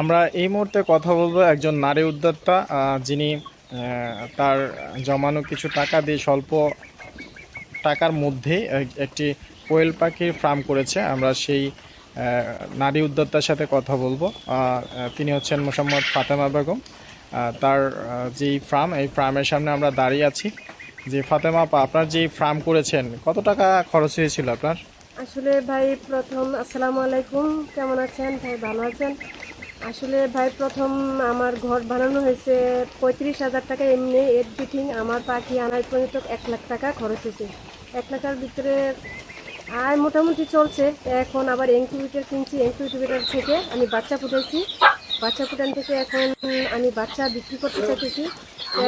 আমরা এই মুহূর্তে কথা বলব একজন নারী উদ্যোক্তা যিনি তার জমানো কিছু টাকা দিয়ে স্বল্প টাকার মধ্যে একটি কোয়েল পাখির ফার্ম করেছে। আমরা সেই নারী উদ্যোক্তার সাথে কথা বলব। তিনি হচ্ছেন মোসাম্মদ ফাতেমা বেগম। তার যেই ফার্ম এই ফার্মের সামনে আমরা দাঁড়িয়ে আছি। যে ফাতেমা আপা, আপনার যে ফার্ম করেছেন, কত টাকা খরচ হয়েছিল আপনার? আসলে ভাই, প্রথম, আসসালামু আলাইকুম। কেমন আছেন? ভাই, ভালো আছেন? আসলে ভাই, প্রথম আমার ঘর বানানো হয়েছে পঁয়ত্রিশ হাজার টাকা এমনি। এর ফিটিং আমার পাখি আনার পর্যন্ত এক লাখ টাকা খরচ হয়েছে। এক লাখের ভিতরে আয় মোটামুটি চলছে। এখন আবার এনকিউবিটার কিনছি। এনকিউবিটার থেকে আমি বাচ্চা ফুটাইছি বাচ্চা ফুটান থেকে এখন আমি বাচ্চা বিক্রি করতে চাইতেছি।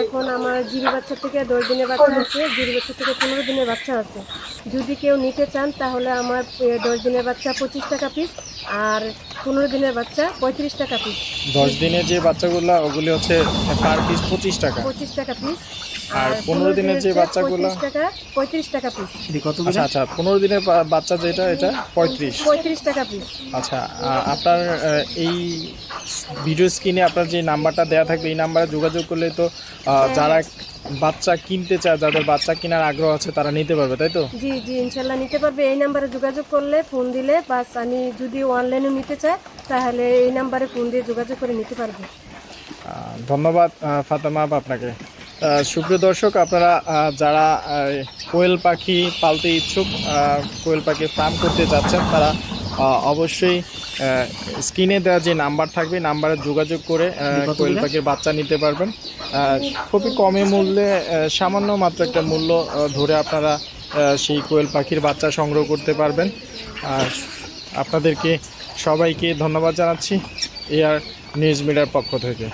এখন আমার জিরি বাচ্চা থেকে দশ দিনের বাচ্চা আছে জিরি বাচ্চা থেকে পনেরো দিনের বাচ্চা আছে। যদি কেউ নিতে চান তাহলে আমার দশ দিনের বাচ্চা পঁচিশ টাকা পিস আর পনেরো দিনের বাচ্চা পঁয়ত্রিশ টাকা পিস দশ দিনের যে বাচ্চাগুলো ওগুলি হচ্ছে পার পিস পঁচিশ টাকা। পঁচিশ টাকা পিস আর 15 দিনের যে বাচ্চাগুলো? টাকা পঁয়ত্রিশ টাকা পিস আচ্ছা আচ্ছা পনেরো দিনের বাচ্চা যেটা এটা পঁয়ত্রিশ। পঁয়ত্রিশ টাকা পিস আচ্ছা আপনার এই ভিডিও স্ক্রিনে আপনার যে নাম্বারটা দেওয়া থাকবে এই নাম্বারে যোগাযোগ করলে তো যারা বাচ্চা কিনতে চায় যাদের বাচ্চা কেনার আগ্রহ আছে তারা নিতে পারবে তাই তো? জি জি ইনশাল্লাহ নিতে পারবে। এই নাম্বারে যোগাযোগ করলে ফোন দিলে বাস আমি যদি অনলাইনে নিতে চাই তাহলে এই নাম্বারে ফোন দিয়ে যোগাযোগ করে নিতে পারবে। ধন্যবাদ ফাতেমা আপা আপনাকে। সুপ্রিয় দর্শক আপনারা যারা কোয়েল পাখি পালতে ইচ্ছুক কোয়েল পাখি ফার্ম করতে যাচ্ছেন তারা অবশ্যই স্ক্রিনে দেওয়া যে নাম্বার থাকবে নাম্বারে যোগাযোগ করে কোয়েল পাখির বাচ্চা নিতে পারবেন। খুবই কমে মূল্যে সামান্য মাত্র একটা মূল্য ধরে আপনারা সেই কোয়েল পাখির বাচ্চা সংগ্রহ করতে পারবেন। আর আপনাদেরকে সবাইকে ধন্যবাদ জানাচ্ছি এয়ার নিউজ মিডিয়ার পক্ষ থেকে।